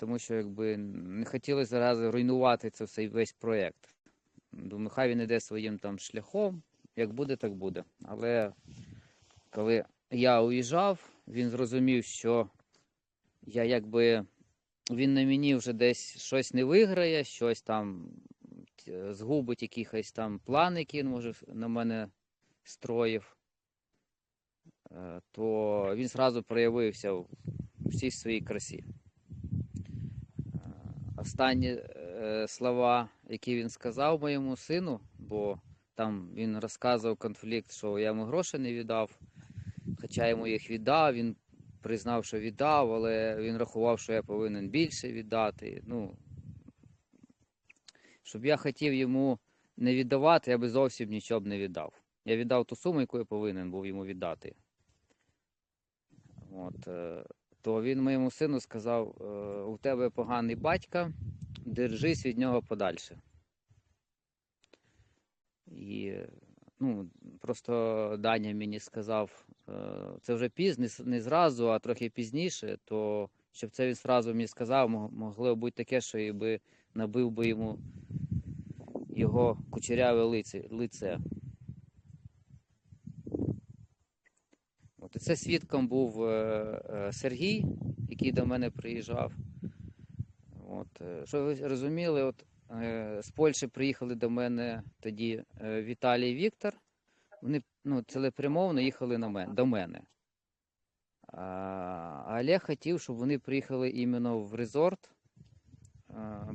тому що якби не хотілося зразу руйнувати це цей весь проєкт. Думаю, хай він іде своїм там шляхом, як буде, так буде. Але коли я уїжджав, він зрозумів, що я якби він на мені вже десь щось не виграє, щось там е, згубить якихось там план, які він може на мене строїв, е, то він зразу проявився в всій своїй красі. Останні е, слова, які він сказав моєму сину, бо там він розказував конфлікт, що я йому гроші не віддав, хоча йому їх віддав, він признав, що віддав, але він рахував, що я повинен більше віддати. Ну, щоб я хотів йому не віддавати, я би зовсім нічого б не віддав. Я віддав ту суму, яку я повинен був йому віддати. От, е, то він моєму сину сказав: е, у тебе поганий батька, держись від нього подальше. І ну, просто Даня мені сказав, е, це вже пізно, не зразу, а трохи пізніше, то щоб це він зразу мені сказав, могло бути таке, що і би набив би йому його кучеряве лице. От, це свідком був е, е, Сергій, який до мене приїжджав. От, е, що ви розуміли, от, з Польщі приїхали до мене тоді Віталій і Віктор. Вони ну, цілепрямовно їхали на мене, до мене. А, Олег хотів, щоб вони приїхали іменно в резорт,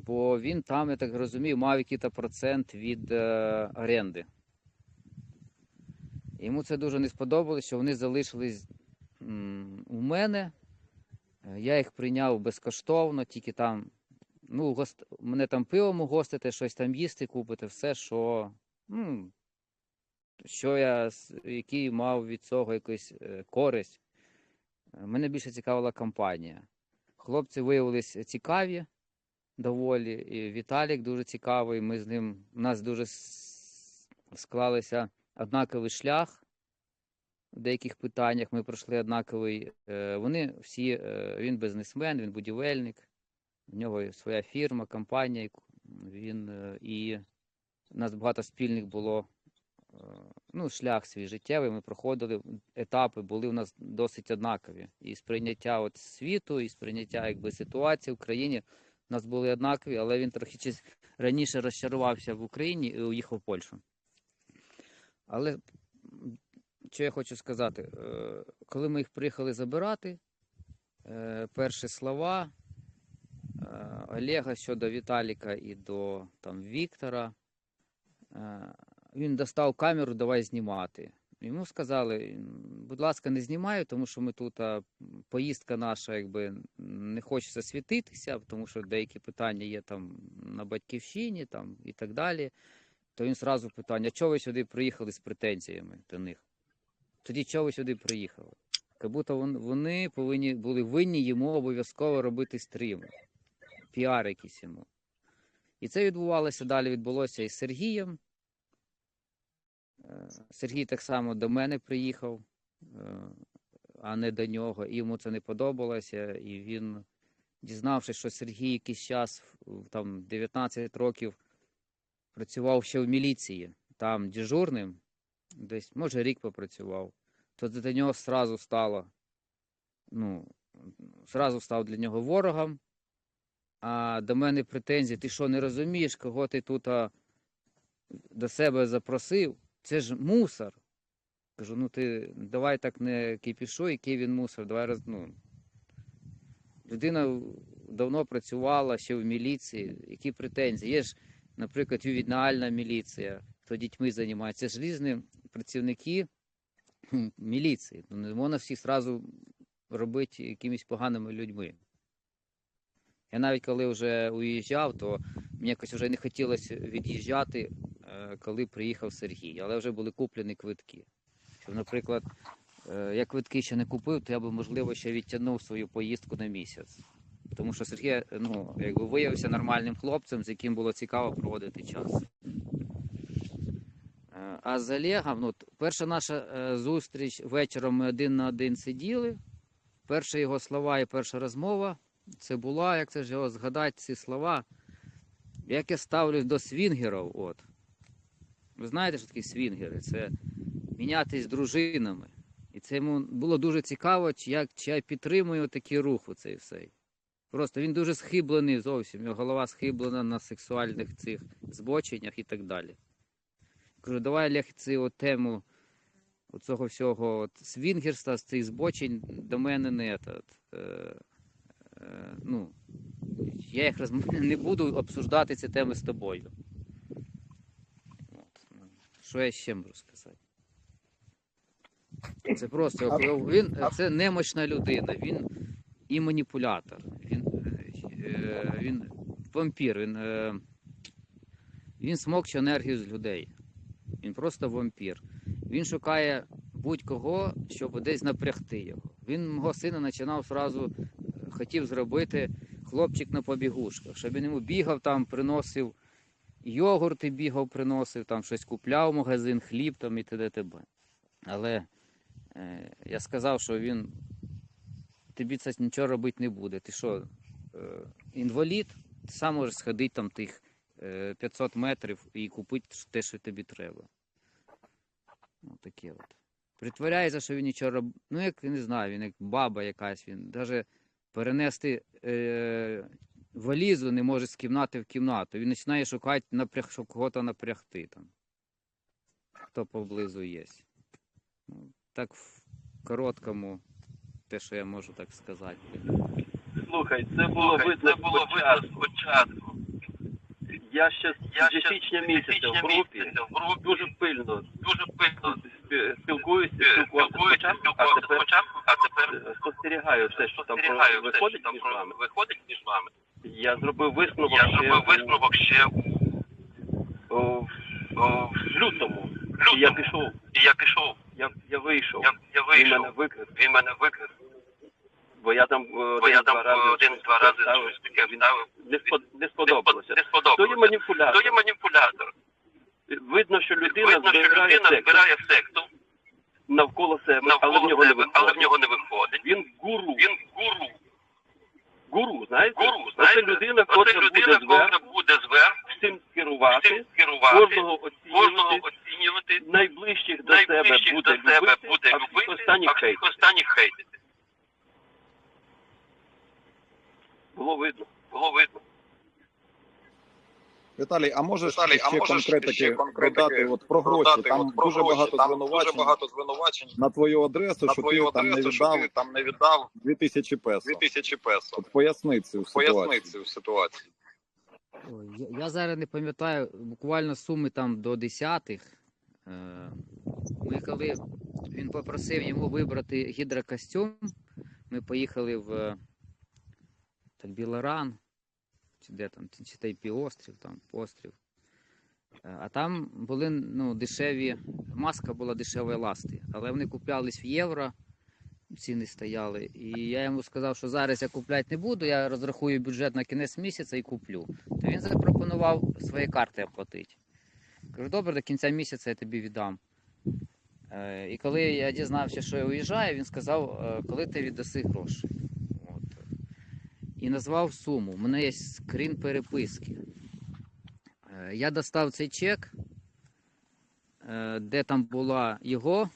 бо він там, я так розумію, мав якийсь процент від оренди. Йому це дуже не сподобалось, що вони залишились у мене. Е, Я їх прийняв безкоштовно, тільки там, ну, гост... мене там пивом угостити, щось там їсти, купити, все, що, ну, що я, який мав від цього якусь е, користь. Е, Мене більше цікавила компанія. Хлопці виявилися цікаві доволі, і Віталік дуже цікавий. Ми з ним, у нас дуже склалися однаковий шлях в деяких питаннях. Ми пройшли однаковий. е, Вони всі, е, він бізнесмен, він будівельник, в нього своя фірма, компанія. Він е, і у нас багато спільних було. Ну, шлях свій життєвий, ми проходили, етапи були у нас досить однакові. І сприйняття от світу, і сприйняття якби, ситуації в країні у нас були однакові, але він трохи раніше розчарувався в Україні і уїхав в Польщу. Але що я хочу сказати, Е, коли ми їх приїхали забирати, е, перші слова е, Олега щодо Віталіка і до там, Віктора, він достав камеру, давай знімати. Йому сказали, будь ласка, не знімай, тому що ми тут а, поїздка наша, якби не хочеться світитися, тому що деякі питання є там на батьківщині там, і так далі. То він зразу питання: чого ви сюди приїхали з претензіями до них? Тоді чого ви сюди приїхали? Як будто вони повинні були винні йому обов'язково робити стрім, піар якийсь йому. І це відбувалося далі, відбулося із Сергієм. Е, Сергій так само до мене приїхав, е, а не до нього. І йому це не подобалося. І він, дізнавшись, що Сергій якийсь час, там 19 років, працював ще в міліції, там дежурним, десь, може, рік попрацював, то до нього сразу стало, ну, сразу став для нього ворогом. А до мене претензії, ти що не розумієш, кого ти тут до себе запросив? Це ж мусор. Кажу, ну ти давай так не кипішуй, який він мусор. Давай роз... ну, людина давно працювала ще в міліції. Які претензії? Є ж, наприклад, ювенальна міліція, хто дітьми займається. Це ж різні працівники міліції. Ну, не можна всіх зразу робити якимись поганими людьми. Я навіть коли вже уїжджав, то мені якось вже не хотілося від'їжджати, е, коли приїхав Сергій, але вже були куплені квитки. Щоб, наприклад, е, я квитки ще не купив, то я би, можливо, ще відтягнув свою поїздку на місяць. Тому що Сергій ну, якби виявився нормальним хлопцем, з яким було цікаво проводити час. Е, А з Олегом, ну, перша наша е, зустріч вечором ми один на один сиділи. Перші його слова і перша розмова це була, як це ж його згадати ці слова. Як я ставлюсь до свінгерів, от. Ви знаєте, що такі свінгери? Це мінятись дружинами. І це йому було дуже цікаво, як, чи я підтримую такий рух оцей все. Просто він дуже схиблений зовсім, його голова схиблена на сексуальних цих збоченнях і так далі. Кажу, давай Олег, цю тему оцього всього от, свінгерства, з цих збочень до мене не, этот, е, е, ну, я їх розм... не буду обсуждати ці теми з тобою. От. ну, Що я ще можу сказати? Це просто він це немощна людина, він і маніпулятор, він, е, він вампір, він, е, він смокче енергію з людей. Він просто вампір. Він шукає будь-кого, щоб десь напрягти його. Він мого сина починав зразу, е, хотів зробити хлопчик на побігушках, щоб він йому бігав там, приносив йогурти, бігав, приносив, там щось купляв в магазин, хліб там і т.д. Але е, я сказав, що він тобі це нічого робити не буде. Ти що, е, інвалід, ти сам можеш сходити там тих е, 500 метрів і купити те, що тобі треба. Ну, таке от. Притворяється, що він нічого роб... Ну, як не знаю, він як баба якась, він навіть перенести е, валізу не може з кімнати в кімнату. Він починає шукати, напряг, щоб кого-то напрягти там. Хто поблизу є. Ну, так в короткому, те, що я можу так сказати. Слухай, це було видно Це було видно спочатку. Я ще Я ще січня з місяця січня в групі в групі дуже пильно дуже пильно спі- спілкуюся, е, спілкуюся, спочатку, а тепер спочатку, а тепер спостерігаю все, що там спостерігаю все, виходить що там між вами. виходить між вами. Я зробив висновок Я ще зробив у- висновок ще у о, о, в лютому. лютому. І я пішов, І я пішов. я, я вийшов. Я, я Він мене вийшов. викрив, Він мене викрив. Бо я там Бо я там один-два рази один-два рази щось таке вставив. не, спод- не Не сподобалося. Не То є сподобалося. маніпулятор. То є маніпулятор. Видно, що людина Видно, що збирає людина секс збирає сексу навколо себе, але в нього не але в виходить. нього не виходить. Він гуру. Він гуру. Гуру, знаєте? Гуру, Оце людина, Оце котра людина, буде котра буде зверху, всім керувати, всім керувати, кожного кожного оцінювати, оцінювати, найближчих до себе буде до себе любити, буде любити, а всіх останніх хейтити. Було видно. Було видно. Віталій, а можеш Віталій, а ще можеш конкретики ще конкретики додати от про гроші? Продати, Там от, про дуже гроші. багато там звинувачень дуже багато звинувачень на твою адресу, на що твою ти там не адресу, що віддав ти там не віддав 2000 песо. 2000 песо. От поясни цю Поясни ситуацію. цю ситуацію. Я, я зараз не пам'ятаю буквально суми там до десятих. Е, Ми коли він попросив йому вибрати гідрокостюм, ми поїхали в так, Білоран, чи де там, чи, той там пострів. Е, А там були ну, дешеві, маска була дешева еласти, але вони куплялись в євро, ціни стояли. І я йому сказав, що зараз я купляти не буду, я розрахую бюджет на кінець місяця і куплю. То він запропонував свої карти оплатити. Кажу, добре, до кінця місяця я тобі віддам. Е, і коли я дізнався, що я уїжджаю, він сказав, е, коли ти віддаси гроші. І назвав суму. У мене є скрін переписки. Е, я достав цей чек, е, де там була його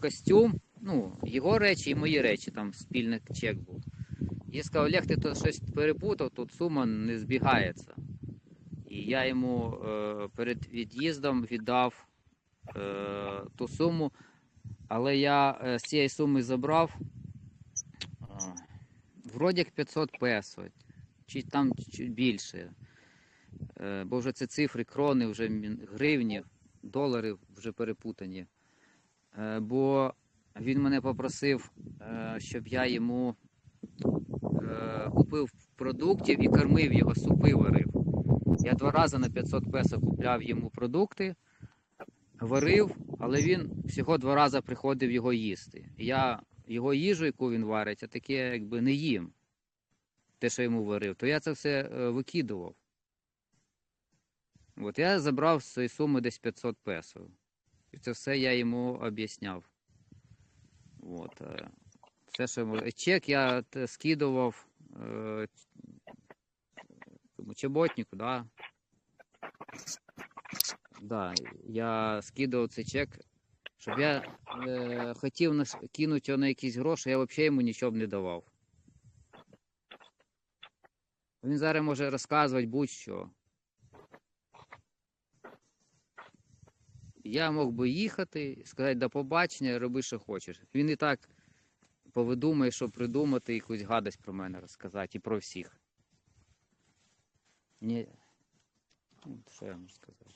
костюм, ну, його речі і мої речі, там спільний чек був. Я сказав, Олег, ти тут щось перепутав, тут сума не збігається. І я йому е, перед від'їздом віддав е, ту суму, але я е, з цієї суми забрав вроді як 500 песо, чи там чуть більше. Е, бо вже це цифри, крони, вже гривні, долари вже перепутані. Е, бо він мене попросив, е, щоб я йому е, купив продуктів і кормив його, супи варив. Я два рази на 500 песо купляв йому продукти, варив, але він всього два рази приходив його їсти. Я його їжу, яку він варить, я таке якби не їм. Те, що йому варив, то я це все е, викидував. От я забрав з цієї суми десь 500 песо. І це все я йому об'ясняв. От. е, Все, що можу. Чек я скидував е, тому Чеботнику, да. Да, я скидував цей чек, щоб я е, хотів нас його на якісь гроші, я взагалі йому нічого б не давав. Він зараз може розказувати будь-що. Я мог би їхати, сказати до побачення, роби, що хочеш. Він і так повидумає, що придумати, якусь гадость про мене розказати і про всіх. Ні. Ну, Що я можу сказати?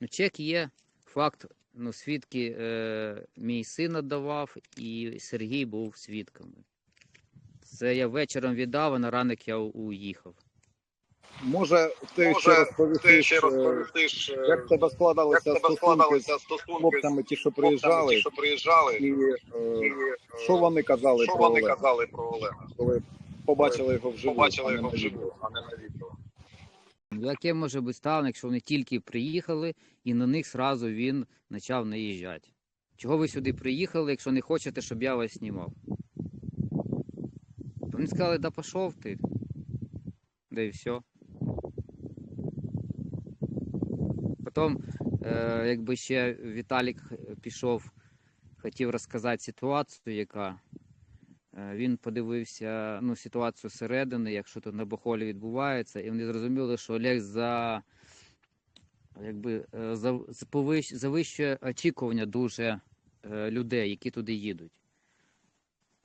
Ну, чек є, факт, ну, свідки е, мій син давав, і Сергій був свідками. Це я вечором віддав, а на ранок я уїхав. Може, ти ще Може, ти ще е, розповістиш, е, як в тебе як складалися в тебе стосунки складалися з стосунки з хлопцями, ті, що хлопцями, приїжджали, ті, що приїжджали, і і е, е, що вони казали що про вони Олега, казали про Олега, коли побачили його вживу, побачили його вживу, а не на відео. Яке може бути ставлення, якщо вони тільки приїхали і на них зразу він почав наїжджати? Чого ви сюди приїхали, якщо не хочете, щоб я вас знімав? Вони сказали, да пішов ти. Да і все. Потім, е, якби ще Віталік пішов, хотів розказати ситуацію, яка. Е, Він подивився ну, ситуацію зсередини, як що тут на Бохолі відбувається, і вони зрозуміли, що Олег за, якби, е, за, повищ- завищує очікування дуже е, людей, які туди їдуть.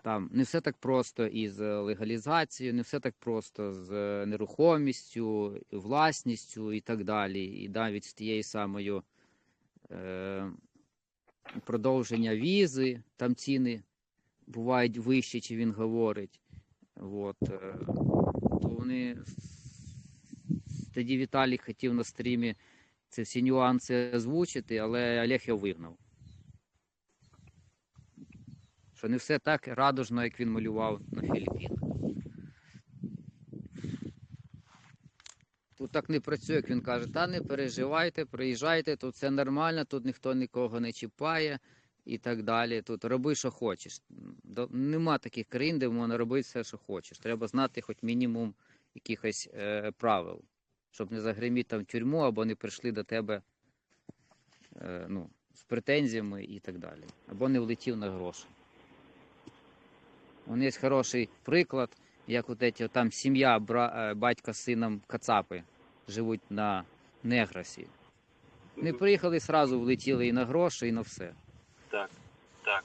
Там не все так просто із легалізацією, не все так просто з нерухомістю, власністю і так далі. І навіть з тією самою е, продовження візи, там ціни бувають вищі, чи він говорить. От, е, то вони тоді Віталій хотів на стрімі ці всі нюанси озвучити, але Олег його вигнав. Що не все так радужно, як він малював на Філіппінах. Тут так не працює, як він каже, та не переживайте, приїжджайте, тут все нормально, тут ніхто нікого не чіпає і так далі. Тут роби, що хочеш. Нема таких країн, де можна робити все, що хочеш. Треба знати хоч мінімум якихось е, правил, щоб не загриміти там в тюрму або не прийшли до тебе е, ну, з претензіями і так далі. Або не влетів на гроші. Вон є хороший приклад, як от эти, там сім'я, е, з сином Кацапи живуть на Негросі. Не приїхали, сразу влетіли і на гроші, і на все. Так. Так.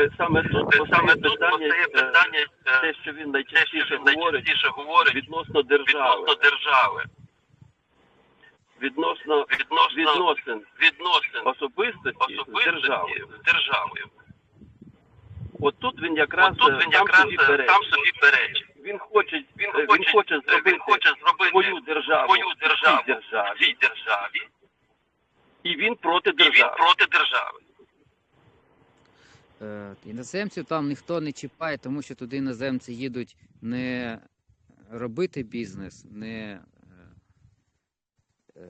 Е, Саме тут Е, Саме постає тут питання, постає е, питання, е, те, що він те, що найчастіше він найчастіше говорить відносно держави, відносно держави, відносно відносно відносин відносин особистості з державою. з державою. От тут він якраз От тут е, він сам якраз собі е, сам собі перечить. Він хоче, Він е, хоче, він хоче е, зробити він хоче зробити свою державу, свою державу в цій державі, в цій державі, і він проти і він держави. проти держави. Е, Іноземців там ніхто не чіпає, тому що туди іноземці їдуть не робити бізнес, не, е,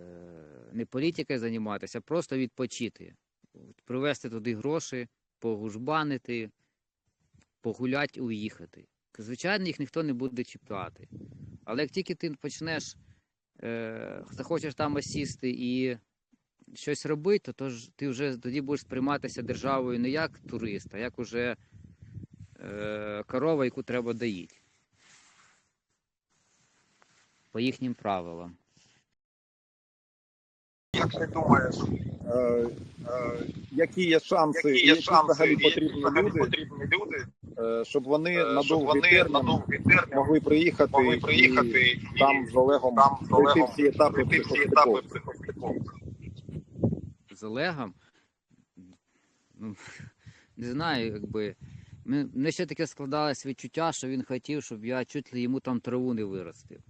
не політикою займатися, а просто відпочити. Привезти туди гроші, погужбанити, погуляти, уїхати. Звичайно, їх ніхто не буде чіпати. Але як тільки ти почнеш, е, захочеш там осісти і щось робити, то, то ж ти вже тоді будеш сприйматися державою не як турист, а як уже е, корова, яку треба доїти. По їхнім правилам. Як ти думаєш, Е, е, які є шанси, які є які шанси, взагалі потрібні люди, потрібні люди, е, щоб вони е, на щоб довгий вони на термін довгий термін могли приїхати, могли приїхати і і там з Олегом там з пройти Олегом всі етапи пройти всі етапи психоспілкові. З Олегом. Ну, не знаю, якби. Мене ще таке складалось відчуття, що він хотів, щоб я чуть ли йому там траву не виростив.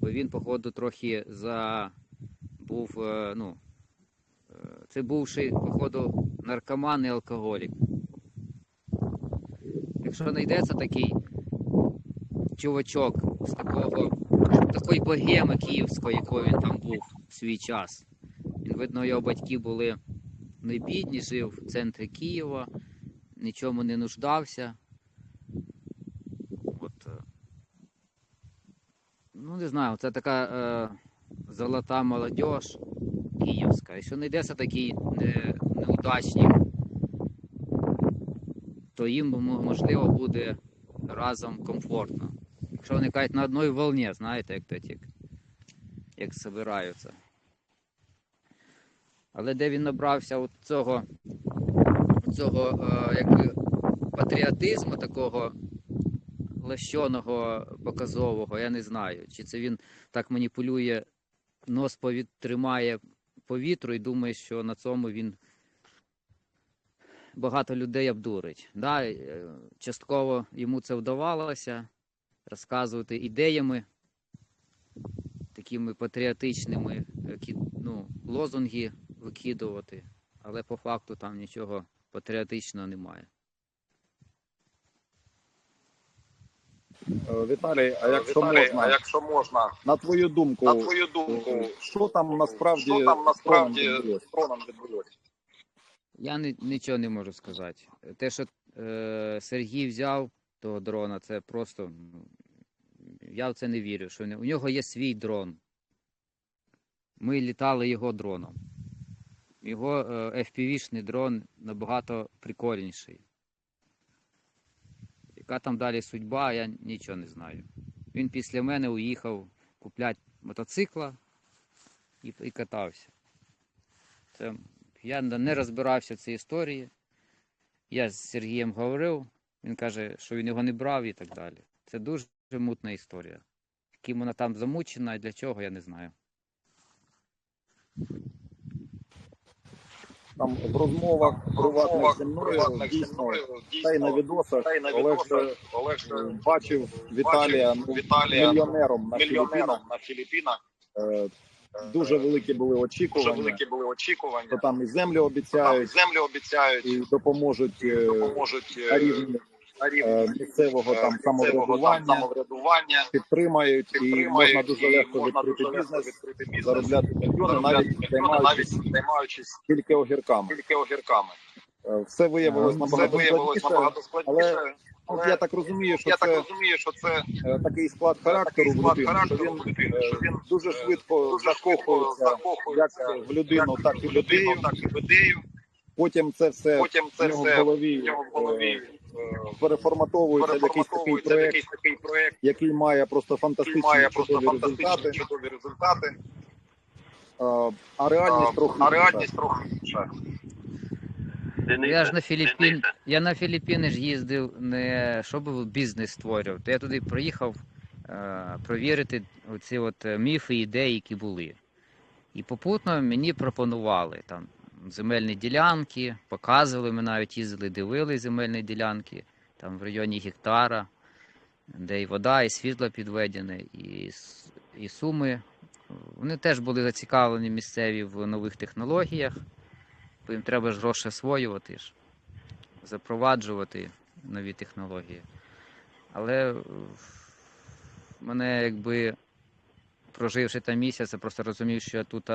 Бо він, походу, трохи за був, е, ну, е, це бувший, походу, наркоман і алкоголік. Якщо знайдеться такий чувачок з такого, такої богеми київської, якою він там був в свій час. Видно, його батьки були не бідні, жив в центрі Києва, нічому не нуждався. От, е, ну, не знаю, це така е, золота молодь київська. Якщо знайдеться такий не, неудачник, то їм можливо буде разом комфортно. Якщо вони кажуть на одній волні, знаєте, як то як, як збираються. Але де він набрався от цього, цього е, якби, патріотизму такого лещеного, показового, я не знаю. Чи це він так маніпулює, нос повіт, тримає повітру і думає, що на цьому він багато людей обдурить. Да, е, частково йому це вдавалося розказувати ідеями, такими патріотичними, які, ну, лозунги викидувати, але по факту там нічого патріотичного немає. Е, Віталій, а якщо Віталій, можна, а якщо можна, на твою думку, на твою думку, е, що там насправді що там з насправді троном відбулося? з троном відбулося? Я ни, нічого не можу сказати. Те, що е, Сергій взяв того дрона, це просто. ну, Я в це не вірю. Що не- у нього є свій дрон. Ми літали його дроном. Його е, FPV-шний дрон набагато прикольніший. Яка там далі судьба, я нічого не знаю. Він після мене уїхав купляти мотоцикла і, і катався. Це я не розбирався в цій історії. Я з Сергієм говорив, він каже, що він його не брав і так далі. Це дуже мутна історія. Ким вона там замучена і для чого, я не знаю. Там в розмовах приватних зі мною дійсно та й на відосах Олег е, бачив Віталія ну, мільйонером на мільйонером Філіппінах. на Філіппінах. Е, Дуже великі були Дуже великі були очікування. То там і землю Там обіцяють, землю обіцяють, і допоможуть е, допоможуть е, е, місцевого там самоврядування, самоврядування. підтримають, і можна дуже легко можна відкрити дуже бізнес, відкрити бізнес, заробляти мільйони, навіть займаючись займаючись тільки огірками. тільки огірками. Е, Все виявилось набагато виявилось складніше. набагато складніше. От я так розумію, що Я це так розумію, що це такий склад характеру такий в склад людини, що він людини, що він дуже швидко дуже закохується як в людину, так і в людину, так і в ідею. Потім це все Потім це в нього в голові, в нього в голові переформатовується в якийсь такий проект, проект, який має просто фантастичні має просто чудові фантастичні результати. чудові результати. А реальність А, трохи А реальність трохи інша. Я ж на Філіппін, я на Філіппіни ж їздив не щоб бізнес створював, то я туди приїхав е, провірити оці от е, міфи, ідеї, які були. І попутно мені пропонували там земельні ділянки, показували, ми навіть їздили, дивили земельні ділянки, там в районі гектара, де і вода, і світло підведене, і, і суми. Вони теж були зацікавлені місцеві в нових технологіях бо їм треба ж гроші освоювати ж, запроваджувати нові технології. Але е, мене якби проживши там місяць, я просто розумів, що я тут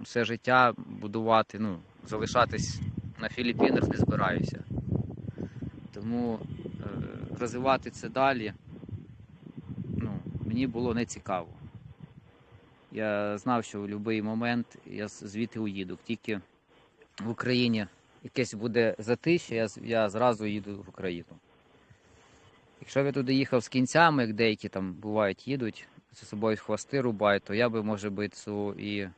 все життя будувати, ну, залишатись на Філіппінах не збираюся. Тому е, розвивати це далі ну, мені було не цікаво. Я знав, що в будь-який момент я звідти уїду. Тільки в Україні якесь буде затище, я, я зразу їду в Україну. Якщо б я туди їхав з кінцями, як деякі там бувають, їдуть, за собою хвости рубають, то я би, може би, цю і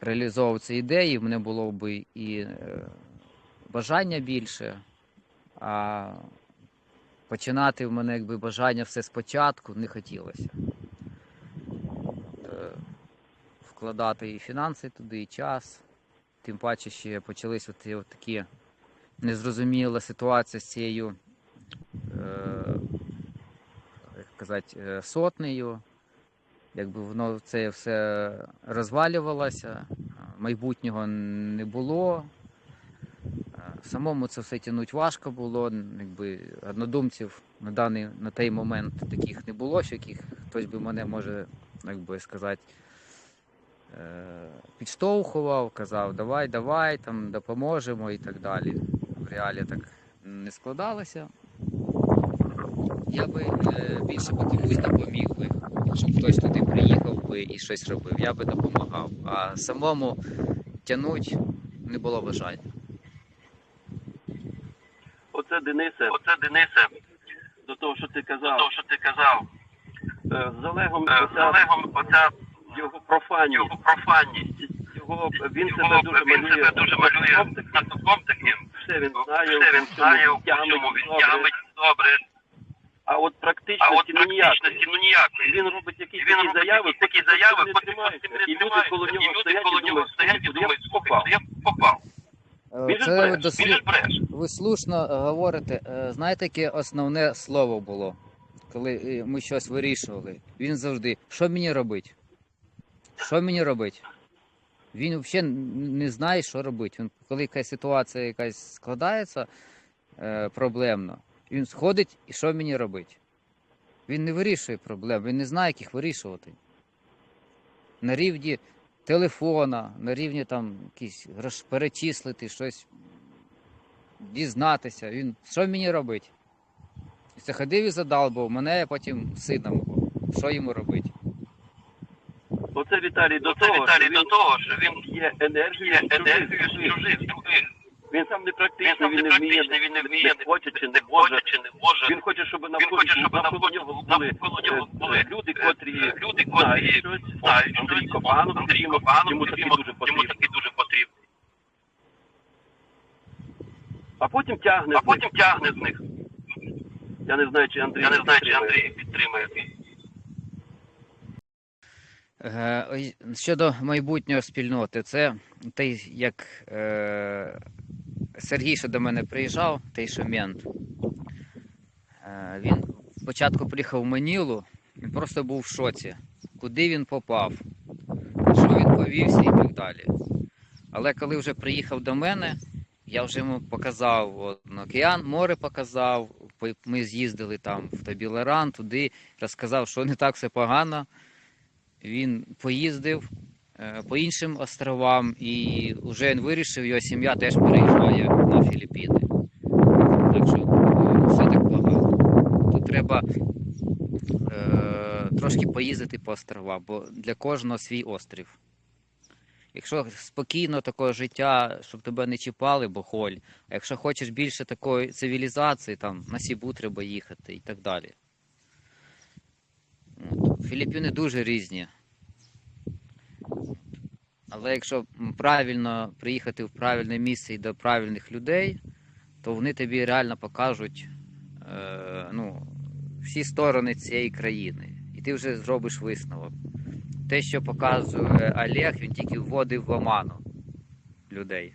реалізовував ці ідеї, в мене було б і е, бажання більше, а починати в мене якби бажання все спочатку не хотілося. Е, Вкладати і фінанси туди, і час. Тим паче ще почались от, такі незрозуміла ситуація з цією, е, казати, е, сотнею. Якби воно це все розвалювалося, майбутнього не було. Е, Самому це все тягнути важко було. Якби однодумців на даний на той момент таких не було, що яких хтось би мене може, як би сказати, е, підштовхував, казав, давай, давай, там допоможемо і так далі. в реалі так не складалося. Я би е, більше би комусь допоміг би, щоб хтось туди приїхав би і щось робив. Я би допомагав. А самому тягнуть не було бажання. Оце Денисе, Оце Денисе, до того, що ти до казав, того, що ти казав, е, з Олегом, е, з Олегом оця його профанність, його профанність, його, він його, себе дуже він малює, себе дуже малює таким, знатоком таким, все він знає, все він знає, у тямить він добре. тямить добре, А от а практичності от ну, ніякої. практичності ну ніякої. Він робить якісь Він такі робить заяви, якісь такі заяви, не потім тримаються. І люди коло нього І люди стоять коло нього стоять і думають, я слухай, попав. я попав. Він Це бреше, ви, бреш. ви слушно е, говорите. Е, Знаєте, яке основне слово було, коли е, ми щось вирішували? Він завжди, що мені робити? Що мені робити? Він взагалі не знає, що робити. Він, коли якась ситуація якась складається е, проблемно, він сходить і що мені робити? Він не вирішує проблем, він не знає, як їх вирішувати. На рівні телефона, на рівні там якісь перечислити щось, дізнатися. Він що мені робити? І це ходив і задалбав, мене потім сина мого. Що йому робити? Оце Віталій до Оце того, Віталій що до він того, що він є чужих енергію з сил. Він сам не практичний, він не вміє, він не вміє, не хоче чи не може. хоче чи не може. Він хоче, щоб Він навколо, хоче, щоб навколо нього були, е, були люди, е, котрі е, люди, котрі знають Андрій. Копанов, Андрій Копанов, йому таки скажімо, дуже йому потрібно. дуже потрібно. А потім тягне А з них. потім тягне з них. Я не знаю, чи Андрій Я не знаю, чи підтримує. Андрій підтримує. Е, Щодо майбутнього спільноти, це той, як е, Сергій, що до мене приїжджав, той що мент. Він спочатку приїхав в Манілу, він просто був в шоці, куди він попав, що він повівся і так далі. Але коли вже приїхав до мене, я вже йому показав от, океан, море показав. Ми з'їздили там в Табілеран, туди, розказав, що не так все погано. Він поїздив по іншим островам і вже він вирішив, його сім'я теж переїжджає на Філіппіни. Так що е, все так погано. Тут треба е, трошки поїздити по островам, бо для кожного свій острів. Якщо спокійно такого життя, щоб тебе не чіпали, бо холь. А якщо хочеш більше такої цивілізації, там на Сібу треба їхати і так далі. Філіппіни дуже різні. Але якщо правильно приїхати в правильне місце і до правильних людей, то вони тобі реально покажуть е, ну, всі сторони цієї країни. І ти вже зробиш висновок. Те, що показує Олег, він тільки вводив в оману людей.